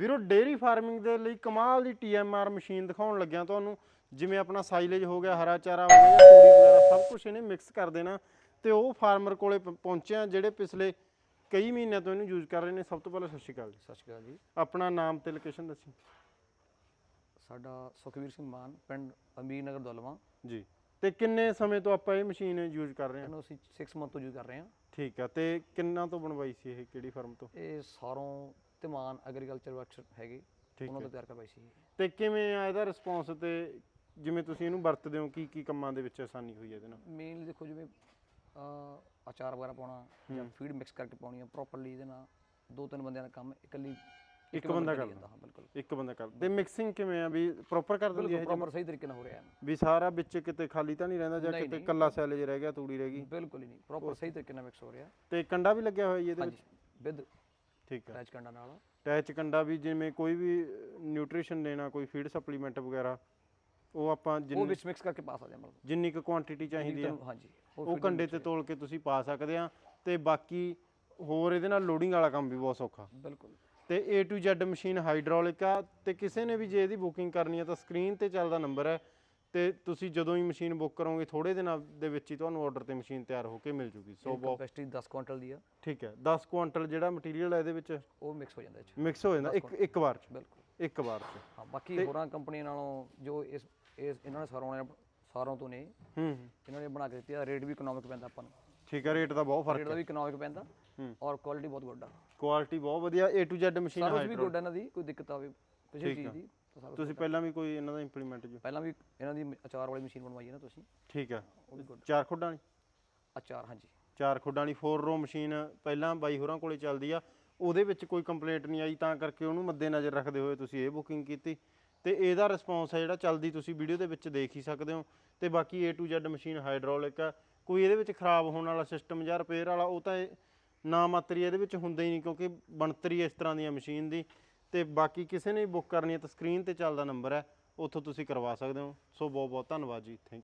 ਵੀਰੋ dairy farming ਦੇ ਲਈ ਕਮਾਲ ਦੀ ਟੀਐਮਆਰ ਮਸ਼ੀਨ ਦਿਖਾਉਣ ਲੱਗਿਆ ਤੁਹਾਨੂੰ। ਜਿਵੇਂ ਆਪਣਾ ਸਾਈਲੇਜ ਹੋ ਗਿਆ ਹਰਾ ਚਾਰਾ ਹੋ ਗਿਆ ਜਾਂ ਤੂੜੀ ਵਗੈਰਾ ਸਭ ਕੁਝ ਇਹਨੇ ਮਿਕਸ ਕਰ ਦੇਣਾ। ਤੇ ਉਹ ਫਾਰਮਰ ਕੋਲੇ ਪਹੁੰਚਿਆ ਜਿਹੜੇ ਪਿਛਲੇ ਕਈ ਮਹੀਨਿਆਂ ਤੋਂ ਇਹਨੂੰ ਯੂਜ਼ ਕਰ ਰਹੇ ਨੇ। ਸਭ ਤੋਂ ਪਹਿਲਾਂ ਸਤਿ ਸ਼੍ਰੀ ਅਕਾਲ ਜੀ। ਸਤਿ ਸ਼੍ਰੀ ਅਕਾਲ ਜੀ। ਆਪਣਾ ਨਾਮ ਤੇ ਲੋਕੇਸ਼ਨ ਦੱਸੀ। ਸਾਡਾ ਸੁਖਵੀਰ ਸਿੰਘ ਮਾਨ ਪਿੰਡ ਅਮੀਰ ਨਗਰ ਦੌਲਵਾ। ਜੀ। ਤੇ ਕਿੰਨੇ ਸਮੇਂ ਤੋਂ ਆਪਾਂ ਇਹ ਮਸ਼ੀਨ ਯੂਜ਼ ਕਰ ਰਹੇ ਹਾਂ? ਇਹਨੂੰ ਅਸੀਂ 6 ਮੰਥ ਤੋਂ ਯੂਜ਼ ਕਰ ਰਹੇ ਹਾਂ। ਠੀਕ ਆ। ਤੇ ਕਿੰਨਾ ਤੋਂ ਬਣਵਾਈ ਸੀ ਇਹ? ਕਿਹੜੀ ਫਰਮ ਤੋਂ? ਇਹ ਸਾਰੋਂ ਤੇ ਮਾਨ ਐਗਰੀਕਲਚਰ ਵਰਕਸ ਹੈਗੇ ਠੀਕ ਉਹਨਾਂ ਹੈ। ਤੋਂ ਤਿਆਰ ਕਰਵਾਈ ਸੀ ਤੇ ਕਿਵੇਂ ਆ ਇਹਦਾ ਰਿਸਪੌਂਸ ਤੇ ਜਿਵੇਂ ਤੁਸੀਂ ਇਹਨੂੰ ਵਰਤਦੇ ਹੋ ਕੀ ਕੀ ਕੰਮਾਂ ਦੇ ਵਿੱਚ ਆਸਾਨੀ ਹੋਈ ਹੈ ਇਹਦੇ ਨਾਲ? ਮੇਨਲੀ ਦੇਖੋ ਜਿਵੇਂ ਅਹ, ਅਚਾਰ ਵਗੈਰਾ ਪਾਉਣਾ ਜਾਂ ਫੀਡ ਮਿਕਸ ਕਰਕੇ ਪਾਉਣੀ ਆ ਪ੍ਰੋਪਰਲੀ ਇਹਦੇ ਨਾਲ ਦੋ ਤਿੰਨ ਬੰਦਿਆਂ ਦਾ ਕੰਮ ਇਕੱਲੀ ਇੱਕ ਬੰਦਾ ਕਰੀ ਕਰ ਜਾਂਦਾ ਹਾਂ ਬਿਲਕੁਲ। ਇੱਕ ਬੰਦਾ ਕਰ ਤੇ ਮਿਕਸਿੰਗ ਕਿਵੇਂ ਆ? ਵੀ ਪ੍ਰੋਪਰ ਕਰ ਦਿੰਦੀ ਹੈ ਬਿਲਕੁਲ ਇਹ ਪ੍ਰੋਪਰ ਸਹੀ ਤਰੀਕੇ ਨਾਲ ਹੋ ਰਿਹਾ ਹੈ। ਵੀ ਸਾਰਾ ਵਿੱਚ ਕਿਤੇ ਖਾਲੀ ਤਾਂ ਨਹੀਂ ਰਹਿੰਦਾ ਜਾਂ ਨਹੀਂ, ਕਿਤੇ ਨਹੀਂ। ਕੱਲਾ ਸੈਲੇਜ ਰਹਿ ਗਿਆ ਤੂੜੀ ਰਹਿ ਗਈ? ਬਿਲਕੁਲ ਹੀ ਨਹੀਂ। ਪ੍ਰੋਪਰ ਸਹੀ ਤਰੀਕੇ ਨਾਲ ਮਿਕਸ ਹੋ ਰਿਹਾ। ਤੇ ਕੰਡਾ ਵੀ ਲੱਗਿਆ ਹੋਇਆ ਜੀ ਇਹਦੇ ਵਿੱਚ? ਹਾਂਜੀ ਵਿਦ ਠੀਕ ਹੈ। ਅਟੈਚ ਕੰਡਾ ਨਾਲ। ਅਟੈਚ ਕੰਡਾ ਵੀ ਜਿਵੇਂ ਕੋਈ ਵੀ ਨਿਊਟ੍ਰੀਸ਼ਨ ਲੈਣਾ ਕੋਈ ਫੀਡ ਸਪਲੀਮੈਂਟ ਵਗੈਰਾ ਉਹ ਆਪਾਂ ਉਹ ਜਿੰਨੀ ਵਿੱਚ ਮਿਕਸ ਕਰਕੇ ਪਾ ਸਕਦੇ ਹਾਂ ਮਤਲਬ। ਜਿੰਨੀ ਕੁ ਕੁਆਂਟੀਟੀ ਚਾਹੀਦੀ ਆ। ਤੁਹਾਨੂੰ- ਹਾਂਜੀ ਉਹ ਕੰਡੇ ਤੇ ਤੋਲ ਕੇ ਤੁਸੀਂ ਪਾ ਸਕਦੇ ਆ। ਤੇ ਬਾਕੀ ਹੋਰ ਇਹਦੇ ਨਾਲ ਲੋਡਿੰਗ ਵਾਲਾ ਕੰਮ ਵੀ ਬਹੁਤ ਸੌਖਾ। ਬਿਲਕੁਲ। ਤੇ A to Z machine hydraulic ਆ। ਤੇ ਕਿਸੇ ਨੇ ਵੀ ਜੇ ਇਹਦੀ ਬੁਕਿੰਗ ਕਰਨੀ ਹੈ ਤਾਂ ਸਕਰੀਨ ਤੇ ਚੱਲਦਾ ਨੰਬਰ ਹੈ। ਤੇ ਤੁਸੀਂ ਜਦੋਂ ਹੀ ਮਸ਼ੀਨ ਬੁੱਕ ਕਰੋਗੇ ਥੋੜੇ ਦਿਨਾਂ ਦੇ ਵਿੱਚ ਹੀ ਤੁਹਾਨੂੰ ਆਰਡਰ ਤੇ ਮਸ਼ੀਨ ਤਿਆਰ ਹੋ ਕੇ ਮਿਲ ਜੂਗੀ ਸੋ ਬਹੁਤ ਕੈਪੈਸਿਟੀ 10 ਕੁਇੰਟਲ ਦੀ ਆ। ਠੀਕ ਹੈ 10 ਕੁਆਂਟਲ ਜਿਹੜਾ ਮਟੀਰੀਅਲ ਹੈ ਇਹਦੇ ਵਿੱਚ? ਉਹ ਮਿਕਸ ਹੋ ਜਾਂਦਾ ਇਹ 'ਚ। ਮਿਕਸ ਹੋ ਜਾਂਦਾ ਇੱਕ ਇੱਕ ਵਾਰ ਚ। ਬਿਲਕੁਲ। ਇੱਕ ਵਾਰ ਚ। ਹਾਂ ਬਾਕੀ ਹੋਰਾਂ ਕੰਪਨੀਆਂ ਨਾਲੋਂ ਜੋ ਇਸ ਇਸ ਇਹਨਾਂ ਨੇ ਸਾਰੋਂ ਨੇ ਸਾਰੋਂ ਤੋਂ ਨੇ ਹੂੰ ਹੂੰ। ਇਹਨਾਂ ਨੇ ਬਣਾ ਕੇ ਦਿੱਤੀ ਆ ਰੇਟ ਵੀ ਇਕਨੋਮਿਕ ਪੈਂਦਾ ਆਪਾਂ ਨੂੰ। ਠੀਕ ਹੈ ਰੇਟ ਦਾ ਬਹੁਤ ਰੇਟ ਫ਼ਰਕ ਦਾ ਵੀ ਇਕਨੋਮਿਕ ਪੈਂਦਾ ਹੂੰ। ਔਰ ਕੁਆਲਿਟੀ ਬਹੁਤ ਗੁੱਡ ਆ। ਕੁਆਲਿਟੀ ਬਹੁਤ ਵਧੀਆ A to Z machine service we good ਇਹਨਾਂ ਦੀ ਕੋਈ ਦਿੱਕਤ ਆਵੇ ਕਿਸੇ ਚੀਜ਼। ਦੀ। ਤੁਸੀਂ ਪਹਿਲਾਂ ਵੀ ਕੋਈ ਇਹਨਾਂ ਦਾ ਇੰਪਲੀਮੈਂਟ ਜੋ? ਪਹਿਲਾਂ ਵੀ ਇਹਨਾਂ ਦੀ ਅਚਾਰ ਵਾਲੀ ਮਸ਼ੀਨ ਬਣਵਾਈ ਹੈ ਨਾ ਤੁਸੀਂ। ਠੀਕ ਹੈ ਉਹ ਵੀ ਗੁੱਡ ਚਾਰ ਖੁੱਡਾਂ ਵਾਲੀ? ਅਚਾਰ ਹਾਂਜੀ। ਚਾਰ ਖੁੱਡਾਂ ਵਾਲੀ 4 ਰੋ ਮਸ਼ੀਨ ਪਹਿਲਾਂ ਬਾਈ ਹੋਰਾਂ ਕੋਲੇ ਚੱਲਦੀ ਆ। ਉਹਦੇ ਵਿੱਚ ਕੋਈ ਕੰਪਲੇਂਟ ਨਹੀਂ ਆਈ ਤਾਂ ਕਰਕੇ ਉਹਨੂੰ ਮੱਦੇ ਨਜ਼ਰ ਰੱਖਦੇ ਹੋਏ ਤੁਸੀਂ ਇਹ ਬੁਕਿੰਗ ਕੀਤੀ। ਤੇ ਇਹਦਾ ਰਿਸਪੌਂਸ ਹੈ ਜਿਹੜਾ ਚੱਲਦੀ ਤੁਸੀਂ ਵੀਡੀਓ ਦੇ ਵਿੱਚ ਦੇਖ ਹੀ ਸਕਦੇ ਹੋ। ਤੇ ਬਾਕੀ A to Z machine hydraulic ਆ। ਕੋਈ ਇਹਦੇ ਵਿੱਚ ਖਰਾਬ ਹੋਣ ਵਾਲਾ ਸਿਸਟਮ ਜਾਂ ਰਿਪੇਅਰ ਵਾਲਾ ਉਹ ਤਾਂ ਇਹ ਨਾ ਮਾਤਰੀ ਇਹਦੇ ਵਿੱਚ ਹੁੰਦਾ ਹੀ ਨਹੀਂ ਕਿਉਂਕਿ ਬਣਤਰੀ ਇਸ ਤਰ੍ਹਾਂ ਦੀ ਆ ਮਸ਼ੀਨ ਦੀ। ਤੇ ਬਾਕੀ ਕਿਸੇ ਨੇ ਬੁੱਕ ਕਰਨੀ ਹੈ ਤਾਂ ਸਕਰੀਨ ਤੇ ਚੱਲਦਾ ਨੰਬਰ ਹੈ, ਉੱਥੋਂ ਤੁਸੀਂ ਕਰਵਾ ਸਕਦੇ ਹੋ। ਸੋ ਬਹੁਤ ਬਹੁਤ ਧੰਨਵਾਦ ਜੀ ਥੈਂਕ